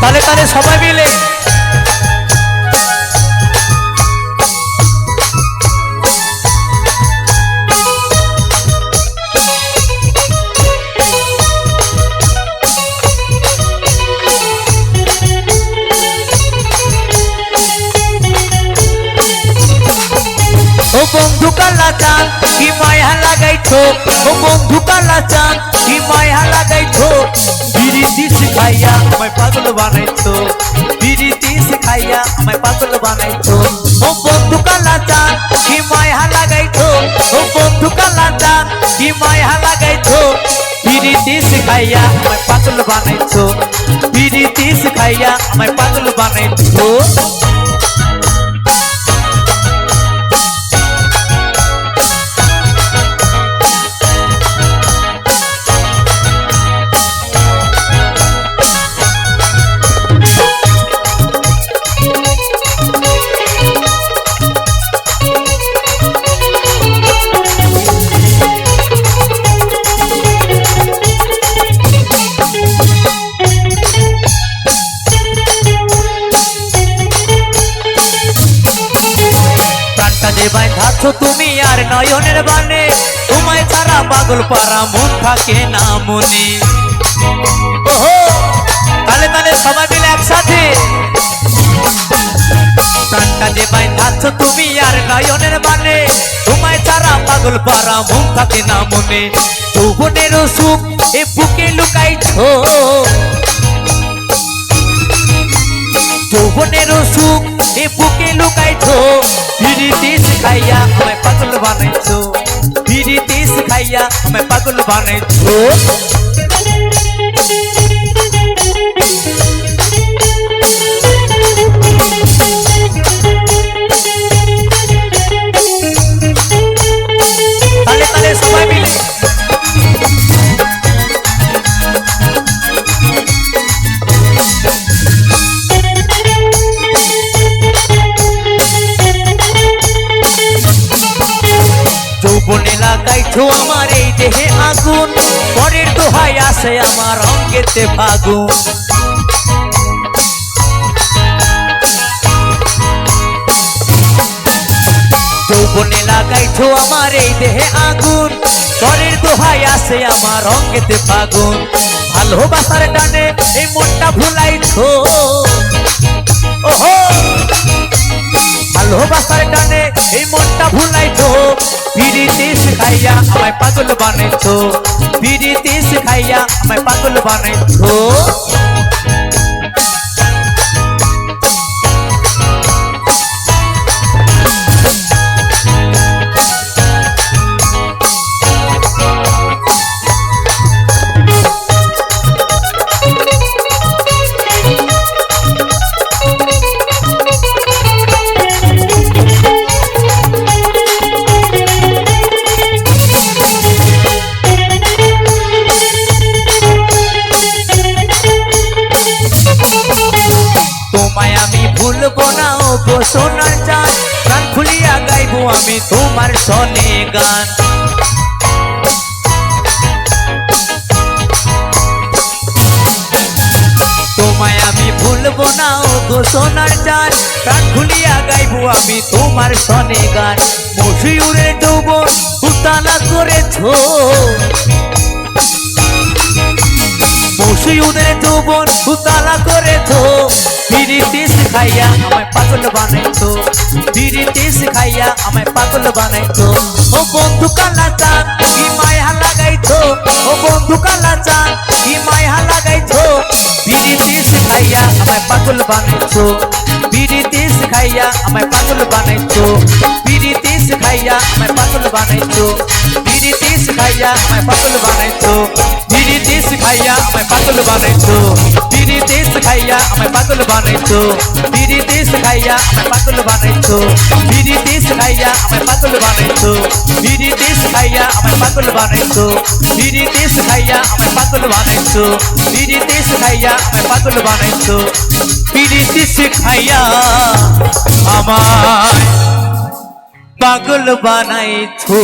তাহলে তাহলে সবাই মিলে। ও বন্ধু কালা কি মায়া লাগাইছো? ও বন্ধু ও বন্ধু কালা চান কি মায়া লাগাইছো? বিরিতি শিখাইয়া আমায় পাগল বানাইছো। বিরিতি শিখাইয়া আমায় পাগল বানাইছো। প্রাণটা যে বাঁধাচ্ছ তুমি আর নয়নের বানে। তোমায় ছাড়া পাগল পারা মন থাকে না মনে। তালে তালে সবাই মিলে একসাথে। প্রাণটা যে তুমি আর নয়নের বানে, তোমায় ছাড়া পাগল পারা মন থাকে না মনে। সুখ এ বুকে লুকাইছো। যৌবনের সুখ এ বুকে লুকাইছো। বিরিতি শিখাইয়া আমায় পাগল বানাইছো। বিরিতি শিখাইয়া আমায় পাগল বানাইছো। লাগাইছো আমার এই দেহে আগুন, পরের দোহাই আসে আমার অঙ্গেতে ফাগুন। যৌবনে লাগাইছো আমার এই দেহে আগুন, পরের দোহাই আসে আমার অঙ্গেতে ফাগুন। ভালোবাসার টানে এই মনটা ভুলাইছো। ওহো! ভালোবাসার টানে এই মনটা শিখাইয়া আমায় পাগল বানাইছো পিরিতি খাইয়া আমায় পাগল বানাইছো। ভুলবো না ও গো সোনার চাঁদ প্রাণ খুলিয়া গাইবো আমি তোমার সনে গান। তোমায় আমি ভুলবো না ও গো সোনার চাঁদ প্রাণ খুলিয়া গাইবো আমি তোমার সনে গান। মশিউরে ডুবো উতালা করেছ। সুইউদের যৌবন উতালা করে তো পিরিতি শিখাইয়া আমায় পাগল বানাইতো পিরিতি শিখাইয়া আমায় পাগল বানাইতো ও বন্ধু কালা চান কি মায়া লাগাইতো ও বন্ধু কালা চান কি মায়া লাগাইতো পিরিতি শিখাইয়া আমায় পাগল বানাইতো পিরিতি শিখাইয়া আমায় পাগল বানাইতো পিরিতি শিখাইয়া আমায় পাগল বানাইতো পিরিতি শিখাইয়া আমায় পাগল বানাইতো পিরিতি खैया मैं पतल बने तो। दीदी देश खैया मैं पतल बने तो। दीदी देश खैया मैं पतल बने तो। दीदी देश खैया मैं पतल बने तो। दीदी देश खैया मैं पतल बने तो। दीदी देश खैया मैं पतल बने तो। दीदी देश खैया मैं पतल बने तो। दीदी देश खैया আমায় পাগল বানাইছো